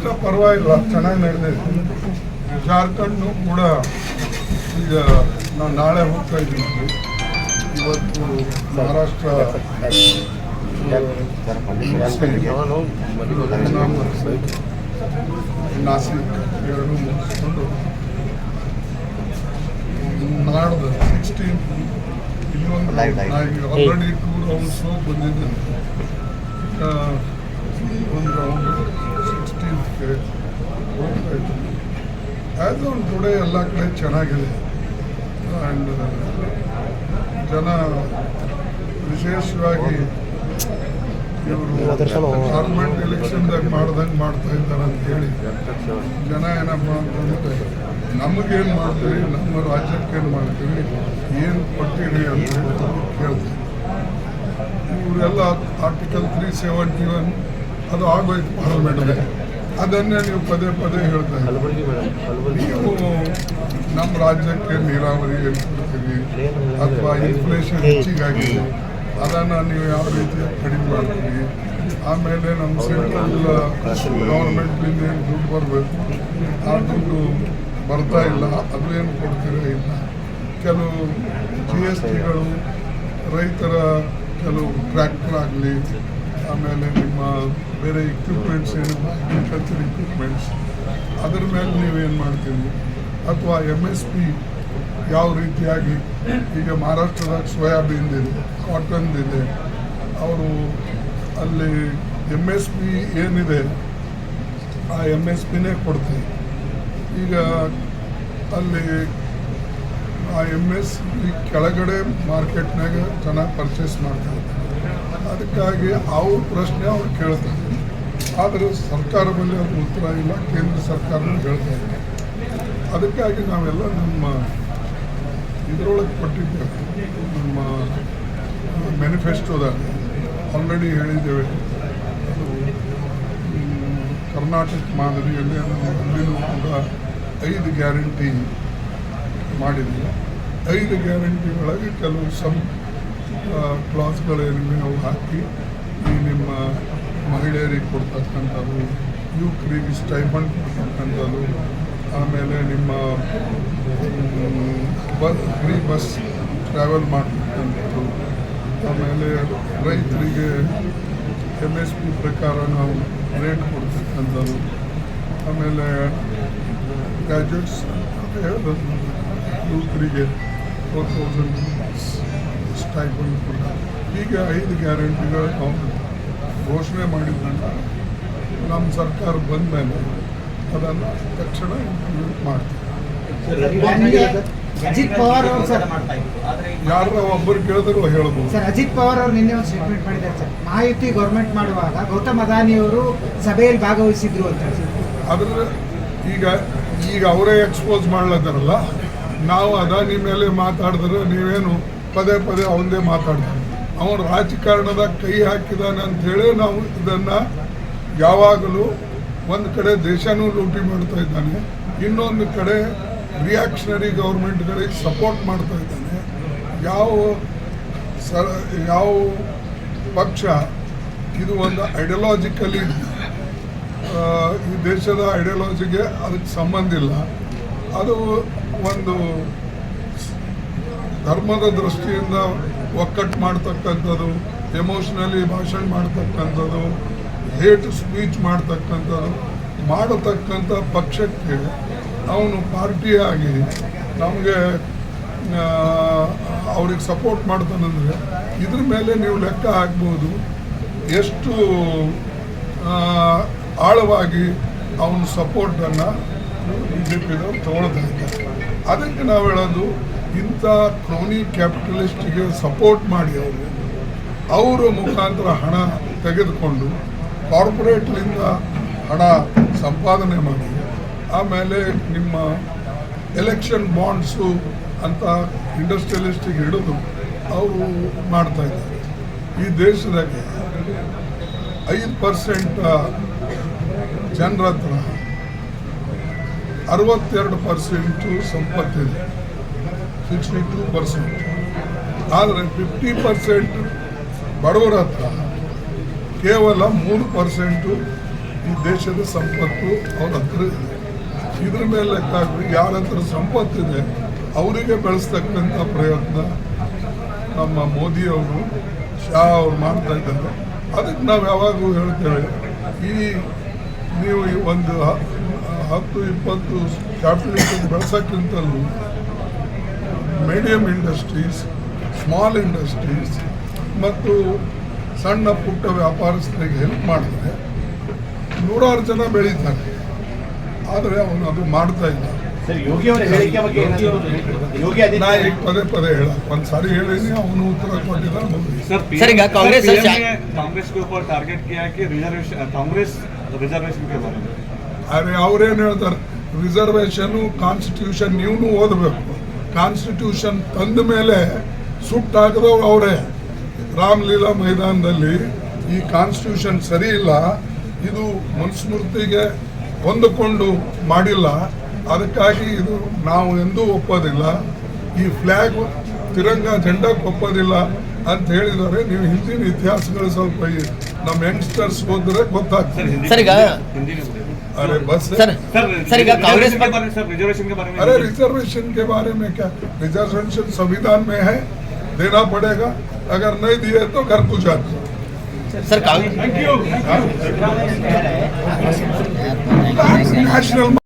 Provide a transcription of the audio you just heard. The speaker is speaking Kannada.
ಇಲ್ಲ, ಪರವಾಗಿಲ್ಲ ಚೆನ್ನಾಗಿ ನಡೆದಿದೆ ಜಾರ್ಖಂಡ್ನು ಕೂಡ ಈಗ ನಾವು ನಾಳೆ ಹೋಗ್ತಾ ಇದ್ದೀವಿ ಇವತ್ತು ಮಹಾರಾಷ್ಟ್ರ ನಾಸಿಕ್ ಎರಡು ಮುಗಿಸ್ಕೊಂಡು ನಾಡ್ದು ಸಿಕ್ಸ್ಟೀನ್ ಇಲ್ಲೊಂದು ಆಲ್ರೆಡಿ ಟೂ ರೌಂಡ್ಸು ಬಂದಿದ್ದೇನೆ ಒಂದು ರೌಂಡ್ ಹೋಗ್ತಾ ಇದ್ದೀನಿ ಆ್ಯಸ್ ಆನ್ ಟುಡೇ ಎಲ್ಲ ಕಡೆ ಚೆನ್ನಾಗಿದೆ ಆ್ಯಂಡ್ ಜನ ವಿಶೇಷವಾಗಿ ಇವರು ಗೌರ್ಮೆಂಟ್ ಎಲೆಕ್ಷನ್ದಾಗ ಮಾಡ್ದಂಗೆ ಮಾಡ್ತಾ ಇದ್ದಾರೆ ಅಂತ ಹೇಳಿ ಜನ ಏನಪ್ಪ ಅಂತಂದರೆ ನಮಗೇನು ಮಾಡ್ತೀವಿ ನಮ್ಮ ರಾಜ್ಯಕ್ಕೇನು ಮಾಡ್ತೀವಿ ಏನು ಕೊಟ್ಟಿರಿ ಅಂತ ಹೇಳಿ ಕೇಳ್ತೀವಿ. ಇವರೆಲ್ಲ ಆರ್ಟಿಕಲ್ ತ್ರೀ ಸೆವೆಂಟಿ ಒನ್ ಅದು ಆಗೋಯ್ತು ಪಾರ್ಲಿಮೆಂಟ್ಗೆ ಅದನ್ನೇ ನೀವು ಪದೇ ಪದೇ ಹೇಳ್ತಾ ನೀವು ನಮ್ಮ ರಾಜ್ಯಕ್ಕೆ ನೀರಾವರಿ ಹೇಳ್ಕೊಡ್ತೀರಿ ಕೊಡ್ತೀವಿ ಅಥವಾ ಇನ್ಫ್ಲೇಷನ್ ಹೆಚ್ಚಿಗಾಗಿದೆ ಅದನ್ನು ನೀವು ಯಾವ ರೀತಿ ಕಡಿಮೆ ಮಾಡ್ತೀವಿ ಆಮೇಲೆ ನಮ್ಮ ಸೆಂಟ್ರಲ್ ಗೌರ್ಮೆಂಟ್ನಿಂದ ಏನು ದುಡ್ಡು ಬರಬೇಕು? ಆ ದುಡ್ಡು ಬರ್ತಾ ಇಲ್ಲ ಅದು ಏನು ಕೊಡ್ತೀರಾ ಇಲ್ಲ? ಕೆಲವು ಜಿ ಎಸ್ ಟಿಗಳು ರೈತರ ಕೆಲವು ಟ್ರ್ಯಾಕ್ಟರ್ ಆಗಲಿ ಆಮೇಲೆ ನಿಮ್ಮ ಬೇರೆ ಇಕ್ವಿಪ್ಮೆಂಟ್ಸ್ ಏನಿಲ್ಲ ಅಗ್ರಿಕಲ್ಚರ್ ಇಕ್ವಿಪ್ಮೆಂಟ್ಸ್ ಅದರ ಮೇಲೆ ನೀವೇನು ಮಾಡ್ತೀರಿ? ಅಥವಾ ಎಂ ಎಸ್ ಪಿ ಯಾವ ರೀತಿಯಾಗಿ ಈಗ ಮಹಾರಾಷ್ಟ್ರದಾಗ ಕಾಟನ್ ಇದೆ ಅವರು ಅಲ್ಲಿ ಎಂ ಎಸ್ ಪಿ ಏನಿದೆ, ಆ ಎಂ ಎಸ್ ಪಿನೇ ಕೊಡ್ತೀವಿ ಈಗ ಅಲ್ಲಿ ಆ ಎಂ ಎಸ್ ಪಿ ಕೆಳಗಡೆ ಮಾರ್ಕೆಟ್ನಾಗ ಚೆನ್ನಾಗಿ ಪರ್ಚೇಸ್ ಮಾಡ್ತಾ ಅದಕ್ಕಾಗಿ ಅವ್ರ ಪ್ರಶ್ನೆ ಅವ್ರು ಕೇಳ್ತಾರೆ. ಆದರೆ ಸರ್ಕಾರ ಬಳಿ ಅವ್ರ ಉತ್ತರ ಇಲ್ಲ, ಕೇಂದ್ರ ಸರ್ಕಾರ ಹೇಳ್ತಾ ಇದೆ ಅದಕ್ಕಾಗಿ ನಾವೆಲ್ಲ ನಮ್ಮ ಇದರೊಳಗೆ ಕೊಟ್ಟಿದ್ದೇವೆ. ನಮ್ಮ ಮ್ಯಾನಿಫೆಸ್ಟೋದಾಗ ಆಲ್ರೆಡಿ ಹೇಳಿದ್ದೇವೆ. ಅದು ಕರ್ನಾಟಕ ಮಾದರಿಯಲ್ಲಿ ಅಲ್ಲಿನೂ ಕೂಡ ಐದು ಗ್ಯಾರಂಟಿ ಮಾಡಿದ್ದೀವಿ ಐದು ಗ್ಯಾರಂಟಿ ಒಳಗೆ ಕೆಲವು ಸಮ್ ಕ್ಲಾಸ್ಗಳೇನಿವೆ ಅವು ಹಾಕಿ, ಈ ನಿಮ್ಮ ಮಹಿಳೆಯರಿಗೆ ಕೊಡ್ತಕ್ಕಂಥದ್ದು, ಯುವಕರಿಗೆ ಸ್ಟೈಫಂಡ್ ಕೊಡ್ತಕ್ಕಂಥದ್ದು, ಆಮೇಲೆ ನಿಮ್ಮ ಬಸ್ ಫ್ರೀ ಬಸ್ ಟ್ರಾವೆಲ್ ಮಾಡ್ತಕ್ಕಂಥದ್ದು, ಆಮೇಲೆ ರೈತರಿಗೆ ಎಂ ಎಸ್ ಪಿ ಪ್ರಕಾರ ನಾವು ರೇಟ್ ಕೊಡ್ತಕ್ಕಂಥದ್ದು, ಆಮೇಲೆ ಗ್ರಾಜುಯೇಟ್ಸ್ ಹೇಳಿದ್ರು ಯುವಕರಿಗೆ ಫೋರ್ ತೌಸಂಡ್ ಸ್ಟೈಪಂಡ್ ಕೂಡ ಹೀಗೆ ಐದು ಗ್ಯಾರಂಟಿಗಳು ನಾವು ಘೋಷಣೆ ಮಾಡಿದ್ದಂತ ನಮ್ಮ ಸರ್ಕಾರ ಬಂದ ಮೇಲೆ ಅದನ್ನು ತಕ್ಷಣ ಇಂಪ್ಲಿಮೆಂಟ್ ಮಾಡ್ತೀವಿ ಅಜಿತ್ ಪವಾರ್ ಅವರು ಸರ್ ಯಾರು ಒಬ್ಬರು ಕೇಳಿದ್ರು ಹೇಳಬಹುದು. ಸರ್ ಅಜಿತ್ ಪವಾರ್ ಅವರು ನಿನ್ನೆ ಒಂದು ಸ್ಟೇಟ್ಮೆಂಟ್ ಮಾಡಿದ್ದಾರೆ ಸರ್. ಮಾಹಿತಿ ಗೌರ್ಮೆಂಟ್ ಮಾಡುವಾಗ ಗೌತಮ್ ಅದಾನಿ ಅವರು ಸಭೆಯಲ್ಲಿ ಭಾಗವಹಿಸಿದ್ರು ಅಂತ. ಅದ್ರ ಈಗ ಈಗ ಅವರೇ ಎಕ್ಸ್ಪೋಸ್ ಮಾಡ್ಲತ್ತಾರಲ್ಲ. ನಾವು ಅದಾನಿ ಮೇಲೆ ಮಾತಾಡಿದ್ರೆ ನೀವೇನು ಪದೇ ಪದೇ ಅವನದೇ ಮಾತಾಡ್ತಾರೆ. ಅವನು ರಾಜಕಾರಣದ ಕೈ ಹಾಕಿದಾನೆ ಅಂಥೇಳಿ ನಾವು ಇದನ್ನು ಯಾವಾಗಲೂ ಒಂದು ಕಡೆ ದೇಶನೂ ಲೂಟಿ ಮಾಡ್ತಾ ಇದ್ದಾನೆ. ಇನ್ನೊಂದು ಕಡೆ ರಿಯಾಕ್ಷನರಿ ಗೌರ್ಮೆಂಟ್ಗಳಿಗೆ ಸಪೋರ್ಟ್ ಮಾಡ್ತಾ ಇದ್ದಾನೆ. ಯಾವ ಸರ, ಯಾವ ಪಕ್ಷ ಇದು ಒಂದು ಐಡಿಯಾಲಜಿಕಲಿ ಈ ದೇಶದ ಐಡಿಯಾಲಜಿಗೆ ಅದಕ್ಕೆ ಸಂಬಂಧ ಇಲ್ಲ. ಅದು ಒಂದು ಧರ್ಮದ ದೃಷ್ಟಿಯಿಂದ ಒಕ್ಕಟ್ಟು ಮಾಡ್ತಕ್ಕಂಥದ್ದು ಎಮೋಷ್ನಲಿ ಭಾಷಣ ಮಾಡ್ತಕ್ಕಂಥದ್ದು ಹೇಟ್ ಸ್ಪೀಚ್ ಮಾಡ್ತಕ್ಕಂಥದ್ದು ಮಾಡತಕ್ಕಂಥ ಪಕ್ಷಕ್ಕೆ ಅವನು ಪಾರ್ಟಿಯಾಗಿ ನಮಗೆ ಅವ್ರಿಗೆ ಸಪೋರ್ಟ್ ಮಾಡ್ತಾನಂದರೆ ಇದ್ರ ಮೇಲೆ ನೀವು ಲೆಕ್ಕ ಹಾಕ್ಬೋದು. ಎಷ್ಟು ಆಳವಾಗಿ ಅವನ ಸಪೋರ್ಟನ್ನು ಬಿ ಜೆ ಪಿದವ್ರು ಅದಕ್ಕೆ ನಾವು ಹೇಳೋದು ಇಂಥ ಕ್ರೋನಿ ಕ್ಯಾಪಿಟಲಿಸ್ಟ್ಗೆ ಸಪೋರ್ಟ್ ಮಾಡಿ ಅವರು, ಅವರ ಮುಖಾಂತರ ಹಣ ತೆಗೆದುಕೊಂಡು ಕಾರ್ಪೊರೇಟ್ಲಿಂದ ಹಣ ಸಂಪಾದನೆ ಮಾಡಿ, ಆಮೇಲೆ ನಿಮ್ಮ ಎಲೆಕ್ಷನ್ ಬಾಂಡ್ಸು ಅಂತ ಇಂಡಸ್ಟ್ರಿಯಲಿಸ್ಟಿಗೆ ಹಿಡಿದು ಅವರು ಮಾಡ್ತಾ ಇದ್ದಾರೆ. ಈ ದೇಶದಾಗೆ ಐದು ಪರ್ಸೆಂಟ್ ಜನರ ಹತ್ರ ಅರವತ್ತೆರಡು ಪರ್ಸೆಂಟು ಸಂಪತ್ತಿದೆ. ಸಿಕ್ಸ್ಟಿ ಟೂ ಪರ್ಸೆಂಟ್ ಆದರೆ ಫಿಫ್ಟಿ ಪರ್ಸೆಂಟ್ ಬಡವರ ಹತ್ರ ಕೇವಲ ಮೂರು ಪರ್ಸೆಂಟು ಈ ದೇಶದ ಸಂಪತ್ತು ಅವ್ರ ಹತ್ರ ಇದೆ. ಇದ್ರ ಮೇಲೆ ಲೆಕ್ಕ ಹಾಕಿ ಯಾರ ಹತ್ರ ಸಂಪತ್ತಿದೆ, ಅವರಿಗೆ ಬೆಳೆಸ್ತಕ್ಕಂಥ ಪ್ರಯತ್ನ ನಮ್ಮ ಮೋದಿಯವರು ಶಾ ಅವ್ರು ಮಾಡ್ತಾ ಇದ್ದಾರೆ. ಅದಕ್ಕೆ ನಾವು ಯಾವಾಗಲೂ ಹೇಳ್ತೇವೆ, ಈ ನೀವು ಒಂದು ಹತ್ತು, ಇಪ್ಪತ್ತು ಕ್ಯಾಪಿಟಲ್ ಬೆಳೆಸೋಕ್ಕಿಂತಲೂ ಮೀಡಿಯಮ್ ಇಂಡಸ್ಟ್ರೀಸ್ ಸ್ಮಾಲ್ ಇಂಡಸ್ಟ್ರೀಸ್ ಮತ್ತು ಸಣ್ಣ ಪುಟ್ಟ ವ್ಯಾಪಾರಸ್ಥರಿಗೆ ಹೆಲ್ಪ್ ಮಾಡ್ತಿದೆ ನೂರಾರು ಜನ ಬೆಳೀತಾರೆ. ಆದರೆ ಅವನು ಅದು ಮಾಡ್ತಾ ಇಲ್ಲ. ನಾ ಈಗ ಪದೇ ಪದೇ ಹೇಳ ಒಂದು ಸಾರಿ ಹೇಳಿನಿ ಅವನು ಉತ್ತರ ಕೊಟ್ಟಿದ್ದ ಕಾಂಗ್ರೆಸ್ ಟಾರ್ಗೆಟ್ ಹಾಕಿ ರಿಸರ್ವೇಶನ್ ಕಾಂಗ್ರೆಸ್ ಅವ್ರೇನು ಹೇಳ್ತಾರೆ? ರಿಸರ್ವೇಶನ್ ಕಾನ್ಸ್ಟಿಟ್ಯೂಷನ್ ನೀವು ಓದಬೇಕು. ಕಾನ್ಸ್ಟಿಟ್ಯೂಷನ್ ತಂದ ಮೇಲೆ ಸುಟ್ಟಾಕಿದವ್ರು ಅವರೇ. ರಾಮಲೀಲಾ ಮೈದಾನದಲ್ಲಿ ಈ ಕಾನ್ಸ್ಟಿಟ್ಯೂಷನ್ ಸರಿ ಇಲ್ಲ. ಇದು ಮನುಸ್ಮೃತಿಗೆ ಹೊಂದಿಕೊಂಡು ಮಾಡಿಲ್ಲ. ಅದಕ್ಕಾಗಿ ಇದು ನಾವು ಎಂದೂ ಒಪ್ಪೋದಿಲ್ಲ. ಈ ಫ್ಲ್ಯಾಗ್ ತಿರಂಗ ಜೆಂಡಕ್ಕೆ ಒಪ್ಪೋದಿಲ್ಲ ಅಂತ ಹೇಳಿದರೆ ನೀವು ಹಿಂದಿನ ಇತಿಹಾಸಗಳು ಸ್ವಲ್ಪ ಈ ನಮ್ಮ ಯಂಗ್ಸ್ಟರ್ಸ್ ಹೋದ್ರೆ ಗೊತ್ತಾಗ್ತದೆ. अरे बस। सर सर कांग्रेस रिजर्वेशन के बारे में अरे रिजर्वेशन के बारे में क्या? रिजर्वेशन संविधान में है देना पड़ेगा। अगर नहीं दिए तो घर को सर कांग्रेस नेशनल